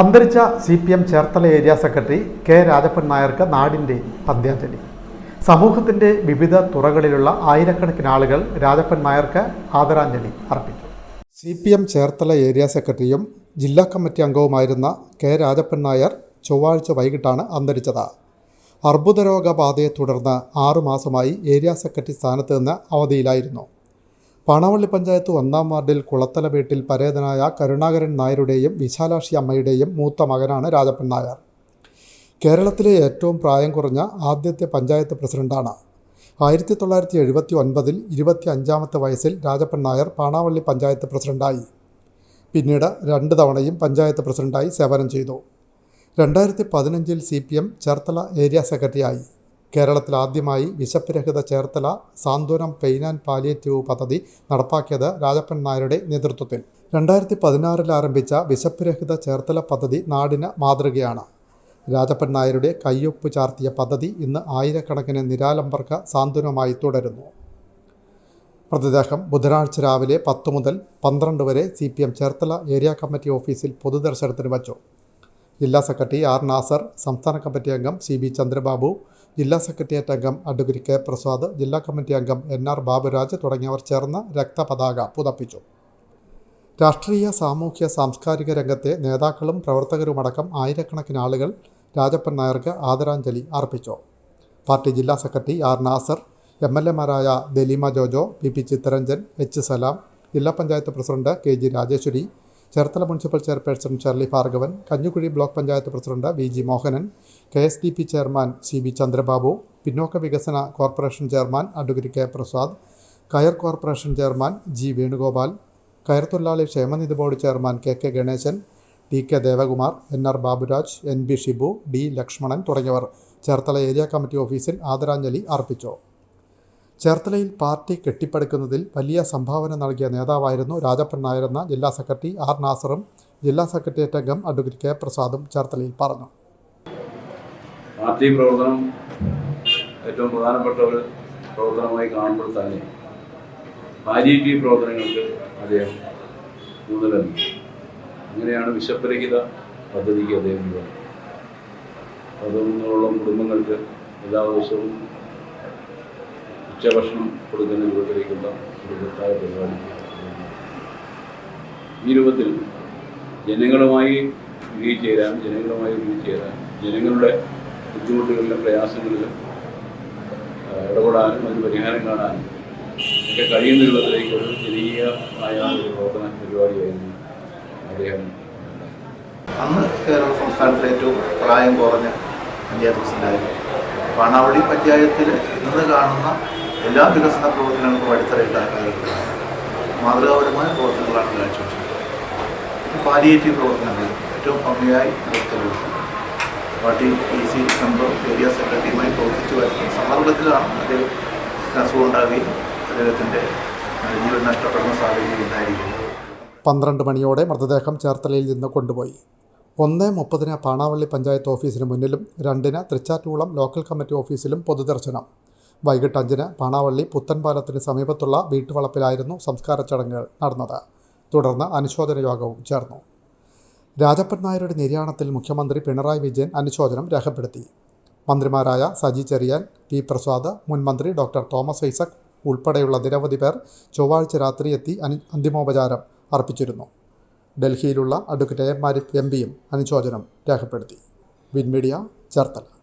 അന്തരിച്ച C P M Cherthala area secretary K Rajappan നായർക്ക് നാടിന്റെ അന്ത്യാഞ്ജലി സമൂഹത്തിന്റെ വിവിധ തുറകളിലുള്ള ആയിരക്കണക്കിന് ആളുകൾ രാജപ്പൻ നായർക്ക് ആദരാഞ്ജലി അർപ്പിച്ചു. C P M Cherthala area സെക്രട്ടറിയും ജില്ലാ കമ്മിറ്റി അംഗവുമായിരുന്ന കെ രാജപ്പൻ നായർ ചൊവ്വാഴ്ച വൈകിട്ടാണ് അന്തരിച്ചത്. അർബുദരോഗബാധയെ തുടർന്ന് ആറുമാസമായി ഏരിയ സെക്രട്ടറി സ്ഥാനത്ത് നിന്ന് അവധിയിലായിരുന്നു. പാണാവള്ളി പഞ്ചായത്ത് ഒന്നാം വാർഡിൽ കുളത്തല വീട്ടിൽ പരേതനായ കരുണാകരൻ നായരുടെയും വിശാലാക്ഷി അമ്മയുടെയും മൂത്ത മകനാണ് രാജപ്പൻ നായർ. കേരളത്തിലെ ഏറ്റവും പ്രായം കുറഞ്ഞ ആദ്യത്തെ പഞ്ചായത്ത് പ്രസിഡന്റാണ്. ആയിരത്തി തൊള്ളായിരത്തി എഴുപത്തി ഒൻപതിൽ ഇരുപത്തി അഞ്ചാമത്തെ വയസ്സിൽ രാജപ്പൻ നായർ പാണാവള്ളി പഞ്ചായത്ത് പ്രസിഡന്റായി. പിന്നീട് രണ്ട് തവണയും പഞ്ചായത്ത് പ്രസിഡന്റായി സേവനം ചെയ്തു. രണ്ടായിരത്തി പതിനഞ്ചിൽ C P M Cherthala area സെക്രട്ടറിയായി. കേരളത്തിൽ ആദ്യമായി വിശപ്പുരഹിത Cherthala Santhwanam pain and palliative പദ്ധതി നടപ്പാക്കിയത് രാജപ്പൻ നായരുടെ നേതൃത്വത്തിൽ. രണ്ടായിരത്തി പതിനാറിൽ ആരംഭിച്ച വിശപ്പുരഹിത ചേർത്തല പദ്ധതി നാടിന് മാതൃകയാണ്. രാജപ്പൻ നായരുടെ കയ്യൊപ്പ് ചാർത്തിയ പദ്ധതി ഇന്ന് ആയിരക്കണക്കിന് നിരാലംബർക്ക് സാന്ത്വനമായി തുടരുന്നു. മൃതദേഹം ബുധനാഴ്ച രാവിലെ പത്ത് മുതൽ പന്ത്രണ്ട് വരെ C P M Cherthala area committee ഓഫീസിൽ പൊതുദർശനത്തിന് വച്ചു. ജില്ലാ സെക്രട്ടറി ആർ നാസർ സംസ്ഥാന കമ്മിറ്റി അംഗം സി ബി ചന്ദ്രബാബു ജില്ലാ സെക്രട്ടേറിയറ്റ് അംഗം അഡ്വക്കേറ്റ് കെ പ്രസാദ് ജില്ലാ കമ്മിറ്റി അംഗം എൻ ആർ ബാബുരാജ് തുടങ്ങിയവർ ചേർന്ന് രക്തപതാക പുതപ്പിച്ചു. രാഷ്ട്രീയ സാമൂഹ്യ സാംസ്കാരിക രംഗത്തെ നേതാക്കളും പ്രവർത്തകരുമടക്കം ആയിരക്കണക്കിന് ആളുകൾ രാജപ്പൻ നായർക്ക് ആദരാഞ്ജലി അർപ്പിച്ചു. പാർട്ടി ജില്ലാ secretary R Nasar M L എമാരായ Daleema Jojo P P Chitharanjan H Salam ജില്ലാ panchayat president K G Rajeshwari Cherthala municipal chairperson Sherly Bhargavan Kanjikuzhi block panchayat president V G Mohanan K S D P chairman C B Chandrababu പിന്നോക്ക വികസന corporation chairman advocate K Prasad കയർ corporation chairman G Venugopal കയർ തൊഴിലാളി ക്ഷേമനിധി board chairman K K Ganesan T K Devakumar N R Baburaj N B Shibu D Lakshmanan തുടങ്ങിയവർ. Cherthala area committee ഓഫീസിൽ ആദരാഞ്ജലി അർപ്പിച്ചു. ചേർത്തലയിൽ പാർട്ടി കെട്ടിപ്പടുക്കുന്നതിൽ വലിയ സംഭാവന നൽകിയ നേതാവായിരുന്നു രാജപ്പൻ നായരെന്ന ജില്ലാ സെക്രട്ടറി ആർ നാസറും. ജില്ലാ സെക്രട്ടേറിയറ്റ് അംഗം അഡ്വക്കേറ്റ് കെ പ്രസാദും ചേർത്തലയിൽ പറഞ്ഞു. പാർട്ടി പ്രവർത്തനം ഏറ്റവും പ്രധാനപ്പെട്ട ഒരു പ്രവർത്തനമായി കാണുമ്പോൾ തന്നെ പാലിയേറ്റീവ് പ്രവർത്തനങ്ങൾക്ക് അദ്ദേഹം ഊന്നൽ നൽകി. അങ്ങനെയാണ് വിശപ്പരഹിത പദ്ധതിക്ക് അദ്ദേഹം പതിനൊന്നോളം കുടുംബങ്ങൾക്ക് എല്ലാ ദിവസവും ഉച്ചഭക്ഷണം കൊടുക്കുന്ന രൂപത്തിലേക്കുള്ള ഒരു വൃത്തായ പരിപാടി ഈ രൂപത്തിൽ ജനങ്ങളുമായി ചേരാൻ ജനങ്ങളുമായി ചേരാൻ ജനങ്ങളുടെ ബുദ്ധിമുട്ടുകളിലും പ്രയാസങ്ങളിലും ഇടപെടാനും അതിന് പരിഹാരം കാണാനും ഒക്കെ കഴിയുന്ന രൂപത്തിലേക്ക് ഒരു ജനകീയമായ ഒരു പ്രവർത്തന പരിപാടിയായിരുന്നു അദ്ദേഹം. അന്ന് കേരള സംസ്ഥാനത്തിലെ ഏറ്റവും പ്രായം കുറഞ്ഞ പഞ്ചായത്ത് പ്രസിഡന്റായിരുന്നു. പണവടി പഞ്ചായത്തിൽ ഇന്ന് കാണുന്ന എല്ലാ വികസന പ്രവർത്തനങ്ങൾക്കും അടിത്തറയിട്ട മാതൃകാപരമായ പ്രവർത്തനങ്ങളാണ് കാഴ്ചവെച്ചത് പാലിയേറ്റീവ് പ്രവർത്തനങ്ങൾ ഏറ്റവും ഭംഗിയായി നിർത്തലെടുത്തു party P C member area സെക്രട്ടറിയുമായി പ്രവർത്തിച്ചു വരുന്ന സന്ദർഭത്തിലാണ് അദ്ദേഹം അസുഖം ഉണ്ടാവുകയും അദ്ദേഹത്തിന്റെ ജീവൻ നഷ്ടപ്പെടുന്ന സാഹചര്യം ഉണ്ടായിരിക്കുന്നത്. പന്ത്രണ്ട് മണിയോടെ മൃതദേഹം ചേർത്തലയിൽ നിന്ന് കൊണ്ടുപോയി. ഒന്ന് മുപ്പതിന് പാണാവള്ളി പഞ്ചായത്ത് ഓഫീസിന് മുന്നിലും രണ്ടിന് തൃച്ചാറ്റൂളം ലോക്കൽ കമ്മിറ്റി ഓഫീസിലും പൊതുദർശനം. വൈകിട്ട് അഞ്ചിന് പാണാവള്ളി പുത്തൻപാലത്തിന് സമീപത്തുള്ള വീട്ടുവളപ്പിലായിരുന്നു സംസ്കാര ചടങ്ങുകൾ നടന്നത്. തുടർന്ന് അനുശോചന യോഗവും ചേർന്നു. രാജപ്പൻ നായരുടെ നിര്യാണത്തിൽ മുഖ്യമന്ത്രി പിണറായി വിജയൻ അനുശോചനം രേഖപ്പെടുത്തി. മന്ത്രിമാരായ സജി ചെറിയാൻ പി പ്രസാദ് മുൻമന്ത്രി ഡോക്ടർ തോമസ് ഐസക് ഉൾപ്പെടെയുള്ള നിരവധി പേർ ചൊവ്വാഴ്ച രാത്രി എത്തി അനു അന്തിമോപചാരം അർപ്പിച്ചിരുന്നു. ഡൽഹിയിലുള്ള അഡ്വക്കേറ്റ് എ. എം. പിയും അനുശോചനം രേഖപ്പെടുത്തി. വിൻമീഡിയ ചേർത്തല.